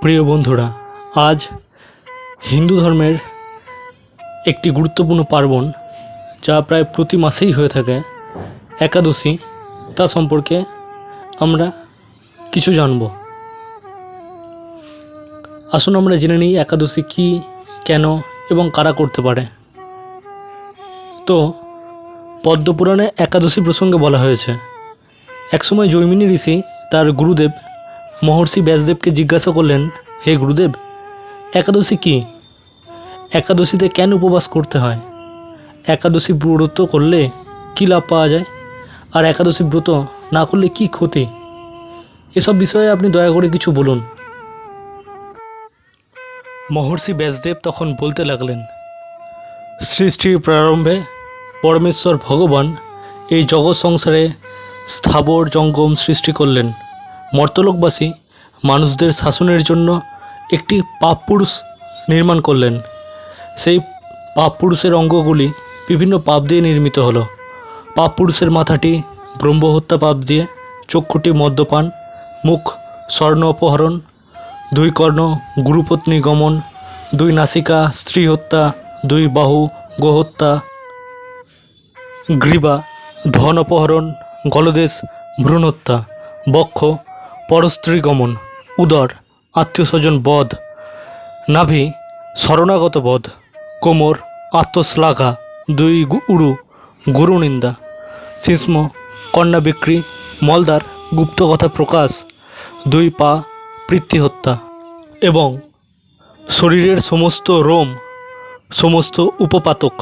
প্রিয় বন্ধুরা, আজ হিন্দু ধর্মের একটি গুরুত্বপূর্ণ পার্বণ, যা প্রায় প্রতি মাসেই হয়ে থাকে, একাদশী, তা সম্পর্কে আমরা কিছু জানব। আসুন আমরা জেনে নিই একাদশী কী, কেন এবং কারা করতে পারে। তো, পদ্মপুরাণে একাদশী প্রসঙ্গে বলা হয়েছে, একসময় জৈমিনী ঋষি তার গুরুদেব মহর্ষি ব্যাসদেবকে জিজ্ঞাসা করলেন, হে গুরুদেব, একাদশী কী? একাদশীতে কেন উপবাস করতে হয়? একাদশী ব্রত করলে কী লাভ পাওয়া যায়? আর একাদশী ব্রত না করলে কি ক্ষতি? এসব বিষয়ে আপনি দয়া করে কিছু বলুন। মহর্ষি ব্যাসদেব তখন বলতে লাগলেন, সৃষ্টির প্রারম্ভে পরমেশ্বর ভগবান এই জগৎ সংসারে স্থাবর জঙ্গম সৃষ্টি করলেন। মর্তলোকবাসী মানুষদের শাসনের জন্য একটি পাপ পুরুষ নির্মাণ করলেন। সেই পাপ পুরুষের অঙ্গগুলি বিভিন্ন পাপ দিয়ে নির্মিত হলো। পাপ পুরুষের মাথাটি ব্রহ্মহত্যা পাপ দিয়ে, চক্ষুটি মদ্যপান, মুখ স্বর্ণ অপহরণ, দুই কর্ণ গুরুপত্নী গমন, দুই নাসিকা স্ত্রী হত্যা, দুই বাহু গোহত্যা, গ্রীবা, ধন অপহরণ, গলদেশ ভ্রূণহত্যা, বক্ষ, পরস্ত্রী গমন। উদর আত্মীয় স্বজন বধ, নাভি, শরণাগত বধ, কোমর, আত্মশ্লাঘা, দুই উড়ু গুরুনিন্দা শিশ্ম কন্যা বিক্রি মলদার গুপ্তকথা প্রকাশ, দুই পা পৃথ্বী এবং শরীরের সমস্ত রোম, সমস্ত উপপাতক।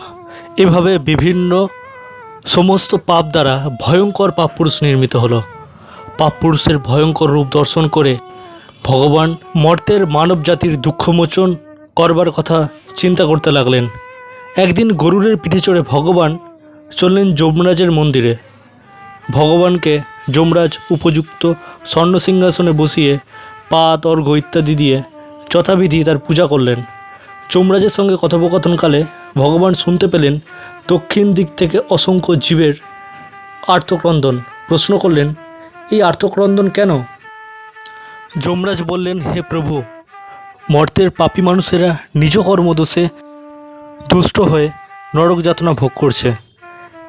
এভাবে বিভিন্ন সমস্ত পাপ দ্বারা ভয়ঙ্কর পাপ পুরুষ নির্মিত হলো। পাপ পুরুষের ভয়ঙ্কর রূপ দর্শন করে ভগবান মর্তের মানব জাতির দুঃখমোচন করবার কথা চিন্তা করতে লাগলেন। একদিন গরুরের পিঠে চড়ে ভগবান চললেন যমরাজের মন্দিরে। ভগবানকে যমরাজ উপযুক্ত স্বর্ণ সিংহাসনে বসিয়ে পা তর্ঘ ইত্যাদি দিয়ে যথাবিধি তার পূজা করলেন। যমরাজের সঙ্গে কথোপকথনকালে ভগবান শুনতে পেলেন দক্ষিণ দিক থেকে অসংখ্য জীবের আর্তক্রন্দন। প্রশ্ন করলেন, এই আর্তক্রন্দন কেন? যমরাজ বললেন, হে প্রভু, মর্তের পাপী মানুষেরা নিজ কর্মদোষে দুষ্ট হয়ে নরক যাতনা ভোগ করছে।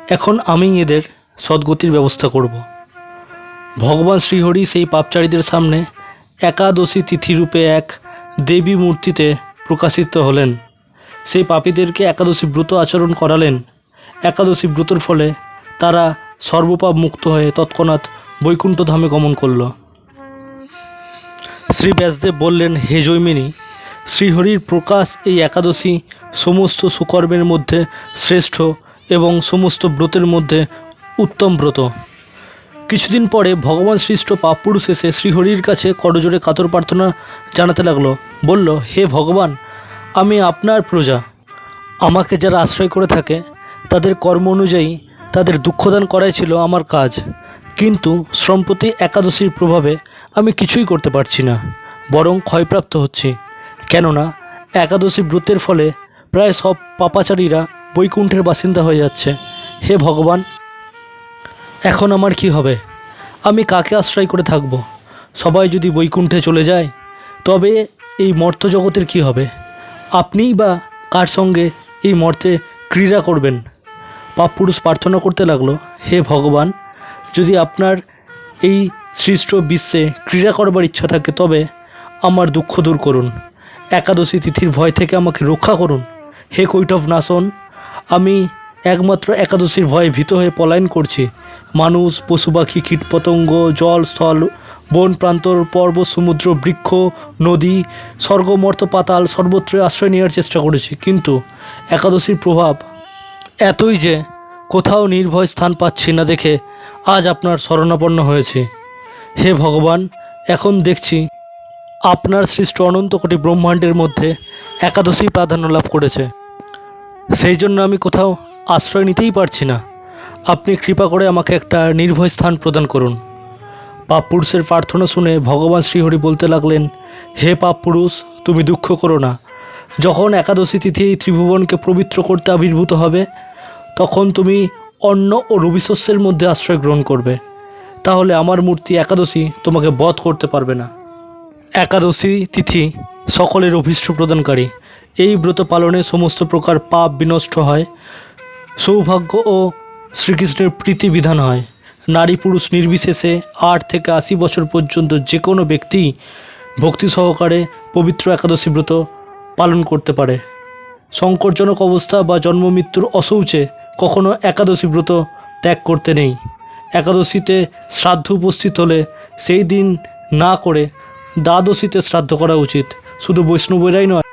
এখন আমি এদের সদ্গতির ব্যবস্থা করব। ভগবান শ্রীহরি সেই পাপচারীদের সামনে একাদশী তিথিরূপে এক দেবী মূর্তিতে প্রকাশিত হলেন। সেই পাপীদেরকে একাদশী ব্রত আচরণ করালেন। একাদশী ব্রতর ফলে তারা সর্বপাপ মুক্ত হয়ে তৎক্ষণাৎ বৈকুণ্ঠ ধামে গমন করল। শ্রী ব্যাসদেব বললেন, হে জৈমিনী, শ্রীহরির প্রকাশ এই একাদশী সমস্ত সুকর্মের মধ্যে শ্রেষ্ঠ এবং সমস্ত ব্রতের মধ্যে উত্তম ব্রত। কিছুদিন পরে ভগবান সৃষ্ট পাপপুরুষ এসে শ্রীহরির কাছে করজোড়ে কাতর প্রার্থনা জানাতে লাগল। বলল, হে ভগবান, আমি আপনার প্রজা। আমাকে যারা আশ্রয় করে থাকে, তাদের কর্ম অনুযায়ী তাদের দুঃখদান করাই ছিল আমার কাজ। কিন্তু সম্প্রতি একাদশীর প্রভাবে আমি কিছুই করতে পারছি না, বরং ক্ষয়প্রাপ্ত হচ্ছি। কেননা, একাদশী ব্রতের ফলে প্রায় সব পাপাচারীরা বৈকুণ্ঠের বাসিন্দা হয়ে যাচ্ছে। হে ভগবান, এখন আমার কি হবে? আমি কাকে আশ্রয় করে থাকব? সবাই যদি বৈকুণ্ঠে চলে যায়, তবে এই মর্ত জগতের কি হবে? আপনিই বা কার সঙ্গে এই মর্তে ক্রীড়া করবেন? পাপ পুরুষ প্রার্থনা করতে লাগল, হে ভগবান, যদি আপনার এই সৃষ্ট বিশ্বে ক্রীড়া করবার ইচ্ছা থাকে, তবে আমার দুঃখ দূর করুন। একাদশী তিথির ভয় থেকে আমাকে রক্ষা করুন। হে কৈটভ নাসন, আমি একমাত্র একাদশীর ভয়ে ভীত হয়ে পলায়ন করছি। মানুষ, পশু পাখি, কীটপতঙ্গ, জল, স্থল, বন প্রান্তর, পর্বত, সমুদ্র, বৃক্ষ, নদী স্বর্গমর্ত পাতাল, সর্বত্র আশ্রয় নেওয়ার চেষ্টা করেছি। কিন্তু একাদশীর প্রভাব এতই যে কোথাও নির্ভয় স্থান পাচ্ছি না দেখে আজ আপনার শরণাপন্ন হয়েছে। হে ভগবান, এখন দেখছি আপনার সৃষ্ট অনন্ত কোটি ব্রহ্মাণ্ডের মধ্যে একাদশী প্রাধান্য লাভ করেছে। সেই জন্য আমি কোথাও আশ্রয় নিতেই পারছি না। আপনি কৃপা করে আমাকে একটা নির্ভয় স্থান প্রদান করুন। পাপ পুরুষের প্রার্থনা শুনে ভগবান শ্রীহরি বলতে লাগলেন, হে পাপ পুরুষ, তুমি দুঃখ করো না। যখন একাদশী তিথি এই ত্রিভুবনকে পবিত্র করতে আবির্ভূত হবে, তখন তুমি অন্ন ও রবিশস্যের মধ্যে আশ্রয় গ্রহণ করবে। তাহলে আমার মূর্তি একাদশী তোমাকে বধ করতে পারবে না। একাদশী তিথি সকলের অভীষ্ট প্রদানকারী। এই ব্রত পালনে সমস্ত প্রকার পাপ বিনষ্ট হয়। সৌভাগ্য ও শ্রীকৃষ্ণের প্রীতি বিধান হয়। নারী পুরুষ নির্বিশেষে আট থেকে আশি বছর পর্যন্ত যে কোনো ব্যক্তি ভক্তি সহকারে পবিত্র একাদশী ব্রত পালন করতে পারে। সংকটজনক অবস্থা বা জন্ম মৃত্যুর অশৌচে কখনো একাদশী ব্রত ত্যাগ করতে নেই। একাদশীতে শ্রাদ্ধ উপস্থিত হলে সেই দিন না করে দ্বাদশীতে শ্রাদ্ধ করা উচিত। শুধু বৈষ্ণবেরাই নয়,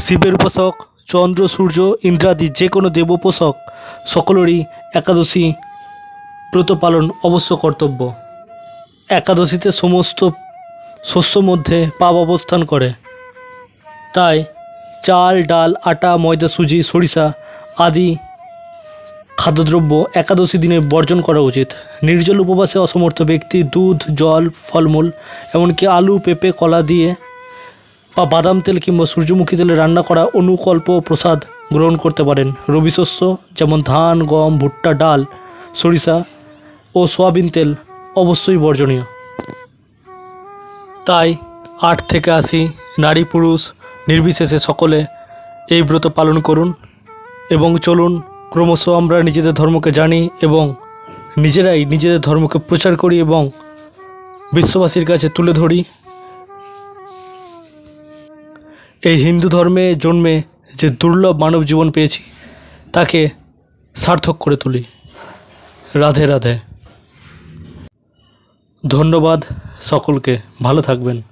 শিবের উপাসক, চন্দ্র, সূর্য, ইন্দ্রাদি যে কোনো দেব উপাসক সকলেরই একাদশী ব্রত পালন অবশ্য কর্তব্য। একাদশীতে সমস্ত শস্য মধ্যে পাপ অবস্থান করে। তাই চাল, ডাল, আটা, ময়দা, সুজি, সরিষা আদি খাদ্যদ্রব্য একাদশী দিনে বর্জন করা উচিত। নির্জল উপবাসে অসমর্থ ব্যক্তি দুধ, জল, ফলমূল, এমনকি আলু, পেঁপে, কলা দিয়ে বা বাদাম তেল কিংবা সূর্যমুখী তেলে রান্না করা অনুকল্প প্রসাদ গ্রহণ করতে পারেন। রবি শস্য যেমন ধান, গম, ভুট্টা, ডাল, সরিষা ও সয়াবিন তেল অবশ্যই বর্জনীয়। তাই আট থেকে আশি নারী পুরুষ নির্বিশেষে সকলে এই ব্রত পালন করুন এবং চলুন ক্রমশ আমরা নিজেদের ধর্মকে জানি এবং নিজেরাই নিজেদের ধর্মকে প্রচার করি এবং বিশ্ববাসীর কাছে তুলে ধরি। এই হিন্দু ধর্মে জন্মে যে দুর্লভ মানব জীবন পেয়েছি, তাকে সার্থক করে তুলি। রাধে রাধে। ধন্যবাদ সকলকে। ভালো থাকবেন।